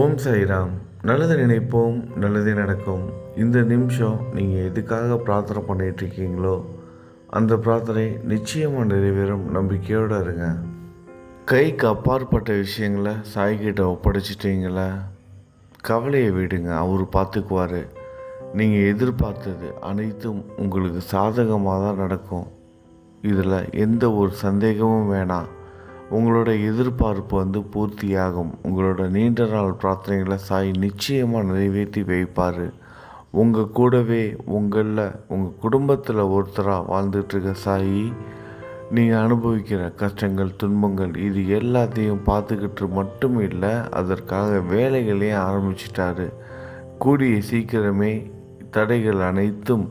ஓம் சாய்ராம். நல்லது நினைப்போம் நல்லதே நடக்கும். இந்த நிமிஷம் நீங்கள் எதுக்காக பிரார்த்தனை பண்ணிகிட்ருக்கீங்களோ அந்த பிரார்த்தனை நிச்சயமாக நிறைவேறும். நம்பிக்கையோடு இருங்க. கைக்கு அப்பாற்பட்ட விஷயங்களை சாய்கிட்ட ஒப்படைச்சிட்டிங்களா? கவலையை விடுங்க அவர் பார்த்துக்குவார். நீங்கள் எதிர்பார்த்தது அனைத்தும் உங்களுக்கு சாதகமாக தான் நடக்கும். இதில் எந்த ஒரு சந்தேகமும் வேணாம். உங்களோட எதிர்பார்ப்பு வந்து பூர்த்தியாகும். உங்களோட நீண்ட நாள் பிரார்த்தனைகளை சாய் நிச்சயமாக நிறைவேற்றி வைப்பார். உங்கள் கூடவே உங்களில் உங்கள் குடும்பத்தில் ஒருத்தராக வாழ்ந்துட்டுருக்க சாயி நீங்கள் அனுபவிக்கிற கஷ்டங்கள் துன்பங்கள் இது எல்லாத்தையும் பார்த்துக்கிட்டு மட்டும் இல்லை அதற்காக வேலைகளையும் ஆரம்பிச்சிட்டாரு. கூடிய சீக்கிரமே தடைகள் அனைத்தும்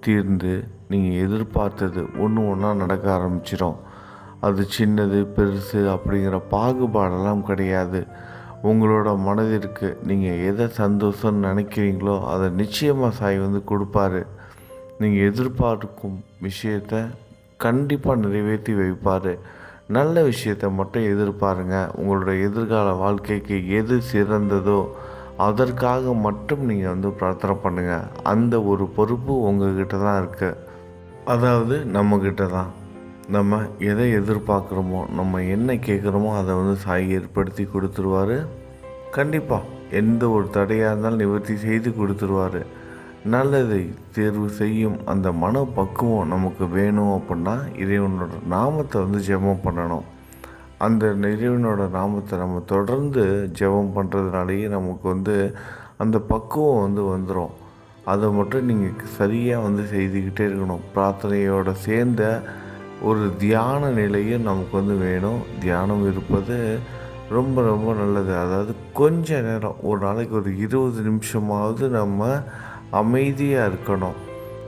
தீர்ந்து நீங்கள் எதிர்பார்த்தது ஒன்று ஒன்றா நடக்க ஆரம்பிச்சிடும் அது சின்னது பெருசு அப்படிங்கிற பாகுபாடெல்லாம் கிடையாது. உங்களோட மனதிற்கு நீங்கள் எதை சந்தோஷம்னு நினைக்கிறீங்களோ அதை நிச்சயமாக சாய் வந்து கொடுப்பாரு. நீங்கள் எதிர்பார்க்கும் விஷயத்த கண்டிப்பாக நிறைவேற்றி வைப்பார். நல்ல விஷயத்தை மட்டும் எதிர்பாருங்க. உங்களோட எதிர்கால வாழ்க்கைக்கு எது சிறந்ததோ அதற்காக மட்டும் நீங்கள் வந்து பிரார்த்தனை பண்ணுங்கள் அந்த ஒரு பொறுப்பு உங்ககிட்ட தான் இருக்குது அதாவது நம்மக்கிட்ட தான் நம்ம எதை எதிர்பார்க்குறோமோ நம்ம என்ன கேட்குறோமோ அதை வந்து சாய் ஏற்படுத்தி கொடுத்துருவாரு. கண்டிப்பாக எந்த ஒரு தடையாக இருந்தாலும் நிவர்த்தி செய்து கொடுத்துருவாரு. நல்லதை தேர்வு செய்யும் அந்த மனப்பக்குவம் நமக்கு வேணும் அப்படின்னா இறைவனோட நாமத்தை வந்து ஜெபம் பண்ணணும். அந்த இறைவனோட நாமத்தை நம்ம தொடர்ந்து ஜெபம் பண்ணுறதுனாலேயே நமக்கு வந்து அந்த பக்குவம் வந்து வந்துடும் அதை மட்டும் நீங்கள் சரியாக வந்து செய்துக்கிட்டே இருக்கணும். பிரார்த்தனையோட சேர்ந்த ஒரு தியான நிலையும் நமக்கு வந்து வேணும். தியானம் இருப்பது ரொம்ப ரொம்ப நல்லது. அதாவது கொஞ்ச நேரம் ஒரு நாளைக்கு ஒரு இருபது நிமிஷமாவது நம்ம அமைதியாக இருக்கணும்.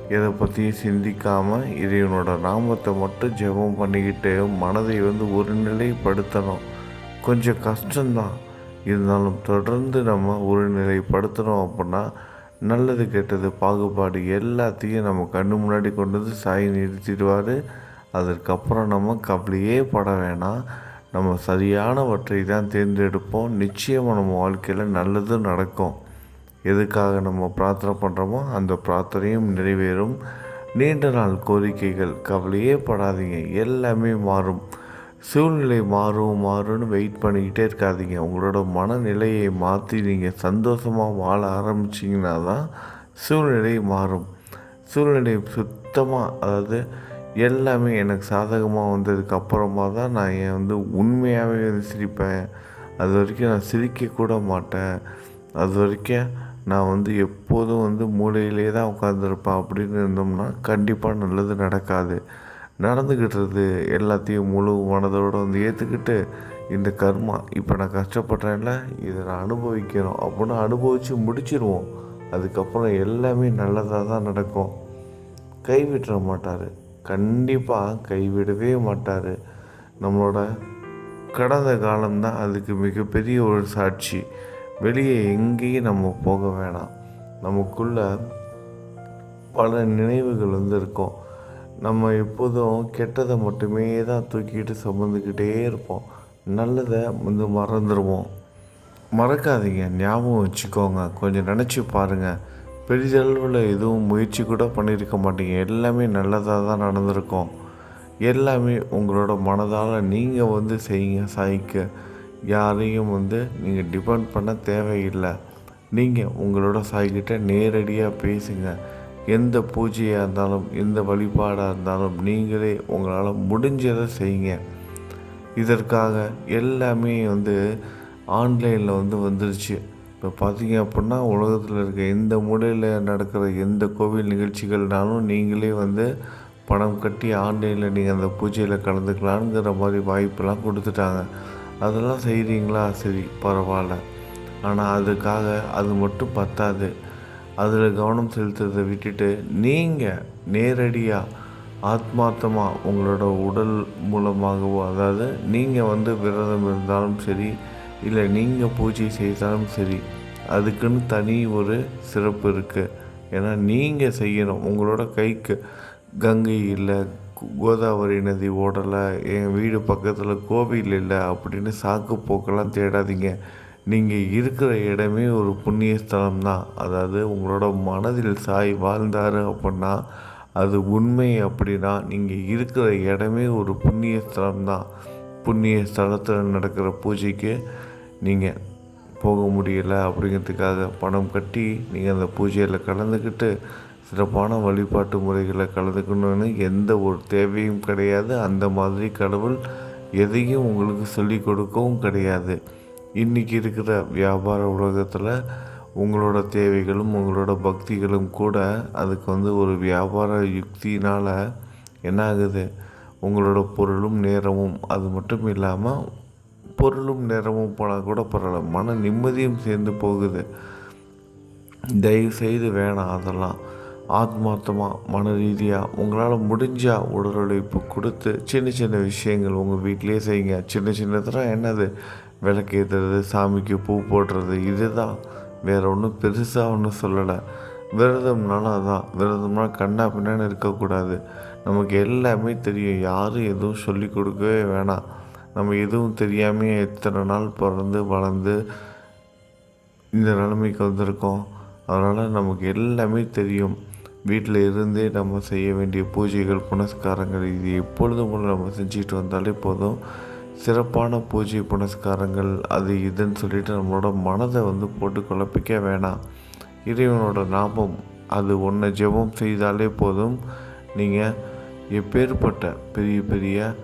எதை பற்றியும் சிந்திக்காமல் இறைவனோட நாமத்தை மட்டும் ஜெபம் பண்ணிக்கிட்டு மனதை வந்து ஒரு நிலைப்படுத்தணும் கொஞ்சம் கஷ்டம்தான். இருந்தாலும் தொடர்ந்து நம்ம ஒரு நிலைப்படுத்தணும் அப்படின்னா நல்லது கெட்டது பாகுபாடு எல்லாத்தையும் நம்ம கண்ணு முன்னாடி கொண்டு வந்து சாய் நிறுத்திடுவார். அதற்கப்புறம் நம்ம அப்படியே பட வேணாம். நம்ம சரியானவற்றை தான் தேர்ந்தெடுப்போம். நிச்சயமாக நம்ம வாழ்க்கையில் நல்லது நடக்கும். எதுக்காக நம்ம பிரார்த்தனை பண்ணுறோமோ அந்த பிரார்த்தனையும் நிறைவேறும். நீண்ட நாள் கோரிக்கைகள் கவலையே படாதீங்க. எல்லாமே மாறும். சூழ்நிலை மாறும் மாறும்னு வெயிட் பண்ணிக்கிட்டே இருக்காதீங்க. உங்களோட மனநிலையை மாற்றி நீங்கள் சந்தோஷமாக வாழ ஆரம்பிச்சிங்கன்னா தான் சூழ்நிலை மாறும். சூழ்நிலை சுத்தமாக அதாவது எல்லாமே எனக்கு சாதகமாக வந்ததுக்கு அப்புறமா தான் நான் என் வந்து உண்மையாகவே வந்து சிரிப்பேன். அது வரைக்கும் நான் சிரிக்கக்கூட மாட்டேன். அது வரைக்கும் நான் வந்து எப்போதும் வந்து மூலையிலே தான் உட்காந்துருப்பேன் அப்படின்னு இருந்தோம்னா கண்டிப்பாக நல்லது நடக்காது. நடந்துக்கிட்டுறது எல்லாத்தையும் முழு மனதோடு வந்து ஏற்றுக்கிட்டு இந்த கர்மா இப்போ நான் கஷ்டப்படுறேன்ல இதை நான் அனுபவிக்கிறோம் அப்படின்னு அனுபவித்து முடிச்சிருவோம். அதுக்கப்புறம் எல்லாமே நல்லதாக தான் நடக்கும். கைவிட்டுற மாட்டார். கண்டிப்பாக கைவிடவே மாட்டார். நம்மளோட கடந்த காலம்தான் அதுக்கு மிகப்பெரிய ஒரு சாட்சி. வெளியே எங்கேயும் நம்ம போக வேணாம். நமக்குள்ள பல நினைவுகள் வந்து இருக்கும் நம்ம எப்போதும் கெட்டதை மட்டுமே தான் தூக்கிட்டு சுமந்துக்கிட்டே இருப்போம். நல்லதை வந்து மறந்துடுவோம் மறக்காதீங்க. ஞாபகம் வச்சுக்கோங்க. கொஞ்சம் நினச்சி பாருங்கள் பெரிதளவில் எதுவும் முயற்சி கூட பண்ணியிருக்க மாட்டீங்க. எல்லாமே நல்லதாக தான் நடந்திருக்கும். எல்லாமே உங்களோட மனதால் நீங்கள் வந்து செய்யுங்க சாய்க்க யாரையும் வந்து நீங்கள் டிபெண்ட் பண்ண தேவையில்லை. நீங்கள் உங்களோட சாய்கிட்ட நேரடியாக பேசுங்க. எந்த பூஜையாக இருந்தாலும் எந்த வழிபாடாக இருந்தாலும் நீங்களே உங்களால் முடிஞ்சதை செய்யுங்க. இதற்காக எல்லாமே வந்து ஆன்லைனில் வந்து வந்துருச்சு. இப்போ பார்த்தீங்க அப்படின்னா உலகத்தில் இருக்க எந்த மூலையில் நடக்கிற எந்த கோவில் நிகழ்ச்சிகள்னாலும் நீங்களே வந்து பணம் கட்டி ஆன்லைனில் நீங்கள் அந்த பூஜையில் கலந்துக்கலாங்கிற மாதிரி வாய்ப்பெல்லாம் கொடுத்துட்டாங்க. அதெல்லாம் செய்கிறீங்களா சரி பரவாயில்ல. ஆனால் அதுக்காக அது மட்டும் பத்தாது. அதில் கவனம் செலுத்துறதை விட்டுட்டு நீங்கள் நேரடியாக ஆத்மார்த்தமாக உங்களோட உடல் மூலமாகவோ அதாவது நீங்கள் வந்து விரதம் இருந்தாலும் சரி இல்லை நீங்கள் பூஜை செய்தாலும் சரி அதுக்குன்னு தனி ஒரு சிறப்பு இருக்குது ஏன்னா நீங்கள் செய்யணும். உங்களோட கைக்கு கங்கை இல்லை கோதாவரி நதி ஓடலை என் வீடு பக்கத்தில் கோவில் இல்லை அப்படின்னு சாக்கு போக்கெல்லாம் தேடாதீங்க. நீங்கள் இருக்கிற இடமே ஒரு புண்ணிய ஸ்தலம் தான் அதாவது உங்களோட மனதில் சாய் வாழ்ந்தார் அப்படின்னா அது உண்மை அப்படின்னா நீங்கள் இருக்கிற இடமே ஒரு புண்ணிய ஸ்தலம் தான் புண்ணிய ஸ்தலத்தில் நடக்கிற பூஜைக்கு நீங்கள் போக முடியலை அப்படிங்கிறதுக்காக பணம் கட்டி நீங்கள் அந்த பூஜையில் கலந்துக்கிட்டு சிறப்பான வழிபாட்டு முறைகளை கலந்துக்கணும்னு எந்த ஒரு தேவையும் கிடையாது. அந்த மாதிரி கடவுள் எதையும் உங்களுக்கு சொல்லிக் கொடுக்கவும் கிடையாது. இன்றைக்கி இருக்கிற வியாபார உலகத்தில் உங்களோட தேவைகளும் உங்களோட பக்திகளும் கூட அதுக்கு வந்து ஒரு வியாபார யுக்தினால் என்ன ஆகுது உங்களோட பொருளும் நேரமும் அது மட்டும் இல்லாமல் பொருளும் நிறமும் போனால் கூட பரவாயில்ல. மன நிம்மதியும் சேர்ந்து போகுது. தயவு செய்து வேணாம் அதெல்லாம். ஆத்மார்த்தமாக மன ரீதியாக உங்களால் முடிஞ்சால் உடல் உழைப்பு கொடுத்து சின்ன சின்ன விஷயங்கள் உங்கள் வீட்டிலே செய்யுங்க. சின்ன சின்னதெல்லாம் என்னது? விளக்கு ஏற்றுறது சாமிக்கு பூ போடுறது இதுதான். வேறு ஒன்றும் பெருசாக ஒன்றும் சொல்லலை. விரதம்னாலும் அதான். விரதம்னா கண்ணா பின்னான்னு இருக்கக்கூடாது. நமக்கு எல்லாமே தெரியும். யாரும் எதுவும் சொல்லி கொடுக்கவே வேணாம். நம்ம எதுவும் தெரியாமல் எத்தனை நாள் பிறந்து வளர்ந்து இந்த நிலைமைக்கு வந்திருக்கோம். அதனால் நமக்கு எல்லாமே தெரியும். வீட்டில் இருந்தே நம்ம செய்ய வேண்டிய பூஜைகள் புனஸ்காரங்கள் இது எப்பொழுதும் கூட நம்ம செஞ்சுட்டு வந்தாலே போதும். சிறப்பான பூஜை புனஸ்காரங்கள் அது இதுன்னு சொல்லிட்டு நம்மளோட மனதை வந்து போட்டு குழப்பிக்க வேணாம். இறைவனோட நாமம் அது ஒன்றை ஜெபம் செய்தாலே போதும். நீங்கள் எப்பேற்பட்ட பெரிய பெரிய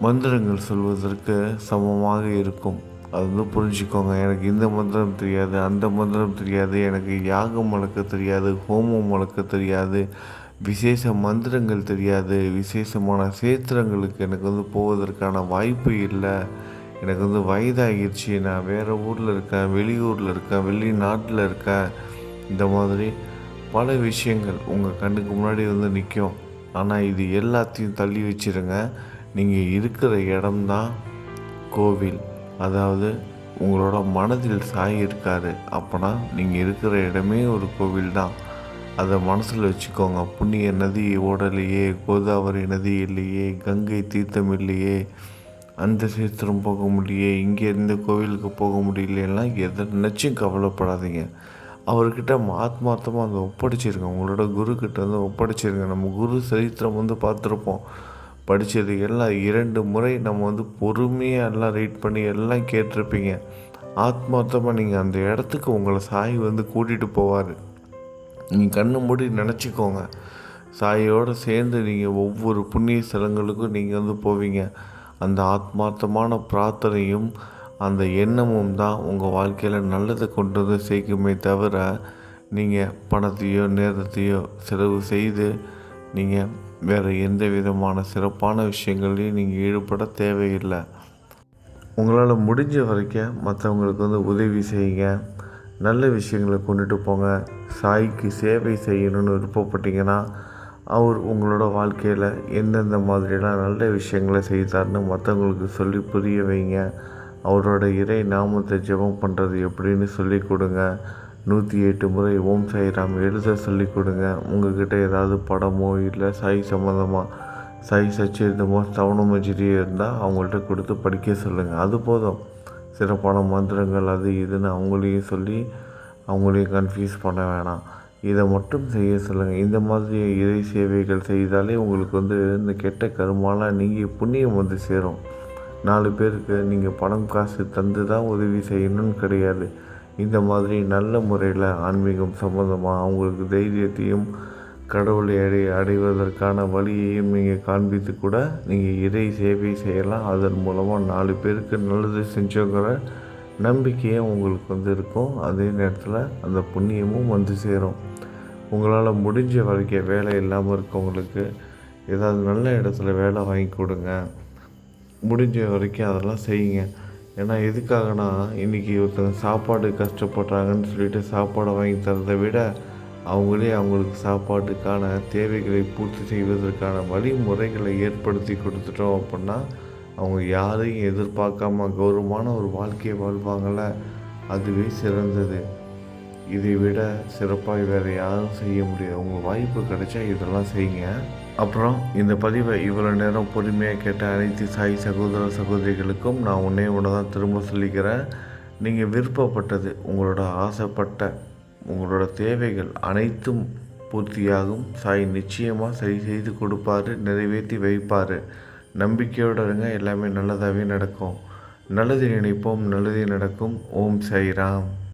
மந்திரங்கள் சொல்வதற்கு சமமாக இருக்கும். அது வந்து புரிஞ்சுக்கோங்க. எனக்கு இந்த மந்திரம் தெரியாது அந்த மந்திரம் தெரியாது எனக்கு யாகம் வளர்க்க தெரியாது ஹோமம் வளர்க்க தெரியாது விசேஷ மந்திரங்கள் தெரியாது விசேஷமான சேத்திரங்களுக்கு எனக்கு வந்து போவதற்கான வாய்ப்பு இல்லை. எனக்கு வந்து வயதாகிடுச்சு. நான் வேறு ஊரில் இருக்கேன் வெளியூரில் இருக்கேன் வெளிநாட்டில் இருக்கேன். இந்த மாதிரி பல விஷயங்கள் உங்கள் கண்ணுக்கு முன்னாடி வந்து நிற்கும். ஆனால் இது எல்லாத்தையும் தள்ளி வச்சுருங்க. நீங்கள் இருக்கிற இடம்தான் கோவில். அதாவது உங்களோட மனதில் சாய் இருக்காரு அப்போனா நீங்கள் இருக்கிற இடமே ஒரு கோவில் தான் அதை மனசில் வச்சுக்கோங்க. புண்ணிய நதி ஓடலையே கோதாவரி நதி இல்லையே கங்கை தீர்த்தம் இல்லையே அந்த சீர்த்திரம் போக முடியே இங்கே இந்த கோவிலுக்கு போக முடியலையெல்லாம் எதை நினச்சும் கவலைப்படாதீங்க. அவர்கிட்ட ஆத்மார்த்தமாக அந்த ஒப்படைச்சிருங்க. உங்களோட குருக்கிட்ட வந்து ஒப்படைச்சிருங்க. நம்ம குரு சரித்திரம் வந்து பார்த்துருப்போம். படித்தது எல்லாம் இரண்டு முறை நம்ம வந்து பொறுமையாக எல்லாம் ரீட் பண்ணி எல்லாம் கேட்டிருப்பீங்க. ஆத்மார்த்தமாக நீங்கள் அந்த இடத்துக்கு உங்களை சாய் வந்து கூட்டிகிட்டு போவார். நீங்கள் கண்ணு மூடி நினச்சிக்கோங்க. சாயோடு சேர்ந்து நீங்கள் ஒவ்வொரு புண்ணிய ஸ்தலங்களுக்கும் நீங்கள் வந்து போவீங்க. அந்த ஆத்மார்த்தமான பிரார்த்தனையும் அந்த எண்ணமும் தான் உங்கள் வாழ்க்கையில் நல்லதை கொண்டு வந்து சேர்க்குமே தவிர நீங்கள் பணத்தையோ நேரத்தையோ செலவு செய்து நீங்கள் வேறு எந்த விதமான சிறப்பான விஷயங்களையும் நீங்கள் ஈடுபட தேவையில்லை. உங்களால் முடிஞ்ச வரைக்கும் மற்றவங்களுக்கு வந்து உதவி செய்யுங்க. நல்ல விஷயங்களை கொண்டுட்டு போங்க. சாய்க்கு சேவை செய்யணும்னு விருப்பப்பட்டீங்கன்னா அவர் உங்களோட வாழ்க்கையில் எந்தெந்த மாதிரியெல்லாம் நல்ல விஷயங்களை செய்தார்னு மற்றவங்களுக்கு சொல்லி புரிய வைங்க. அவரோட இறை நாமத்தை ஜெபம் பண்ணுறது எப்படின்னு சொல்லி கொடுங்க. நூற்றி எட்டு முறை ஓம் சாய்ராம் எழுத சொல்லிக் கொடுங்க. உங்ககிட்ட ஏதாவது படமோ இல்லை சாய் சம்மந்தமாக சாய் சச்சிதமோ சவணமஜிரியோ இருந்தால் அவங்கள்ட்ட கொடுத்து படிக்க சொல்லுங்கள் அது போதும். சிறப்பான மந்திரங்கள் அது இதுன்னு அவங்களையும் சொல்லி அவங்களையும் கன்ஃபியூஸ் பண்ண வேணாம். இதை மட்டும் செய்ய சொல்லுங்கள் இந்த மாதிரி இறை சேவைகள் செய்தாலே உங்களுக்கு வந்து இந்த கெட்ட கருமாலாம் நீங்கள் புண்ணியம் வந்து சேரும். நாலு பேருக்கு நீங்கள் பணம் காசு தந்து தான் உதவி செய்யணும்னு கிடையாது. இந்த மாதிரி நல்ல முறையில் ஆன்மீகம் சம்மந்தமாக அவங்களுக்கு தைரியத்தையும் கடவுளை அடை அடைவதற்கான வழியையும் நீங்கள் காண்பித்து கூட நீங்கள் இறை சேவை செய்யலாம். அதன் மூலமாக நாலு பேருக்கு நல்லது செஞ்சோங்கிற நம்பிக்கையும் உங்களுக்கு வந்து இருக்கும். அதே நேரத்தில் அந்த புண்ணியமும் வந்து சேரும். உங்களால் முடிஞ்ச வரைக்கும் வேலை இல்லாமல் இருக்கவங்களுக்கு ஏதாவது நல்ல இடத்துல வேலை வாங்கி கொடுங்க. முடிஞ்ச வரைக்கும் அதெல்லாம் செய்யுங்க. ஏன்னா எதுக்காகனா இன்றைக்கி ஒருத்தங்க சாப்பாடு கஷ்டப்படுறாங்கன்னு சொல்லிட்டு சாப்பாடை வாங்கி தரதை விட அவங்களே அவங்களுக்கு சாப்பாட்டுக்கான தேவைகளை பூர்த்தி செய்வதற்கான வழிமுறைகளை ஏற்படுத்தி கொடுத்துட்டோம் அப்படின்னா அவங்க யாரையும் எதிர்பார்க்காம கௌரவமான ஒரு வாழ்க்கையை வாழ்வாங்கள அதுவே சிறந்தது. இதை விட சிறப்பாக வேறு யாரும் செய்ய முடியாது. உங்கள் வாய்ப்பு கிடைச்சா இதெல்லாம் செய்யுங்க. அப்புறம் இந்த பதிவை இவ்வளோ நேரம் பொறுமையாக கேட்ட அனைத்து சாய் சகோதர சகோதரிகளுக்கும் நான் உன்னே ஒன்று தான் திரும்ப சொல்லிக்கிறேன். நீங்கள் விருப்பப்பட்டது உங்களோட ஆசைப்பட்ட உங்களோட தேவைகள் அனைத்தும் பூர்த்தியாகும். சாய் நிச்சயமாக சரி செய்து கொடுப்பார் நிறைவேற்றி வைப்பார். நம்பிக்கையோடு இருங்க எல்லாமே நல்லதாகவே நடக்கும். நல்லது நினைப்போம் நல்லதே நடக்கும். ஓம் சாய்ராம்.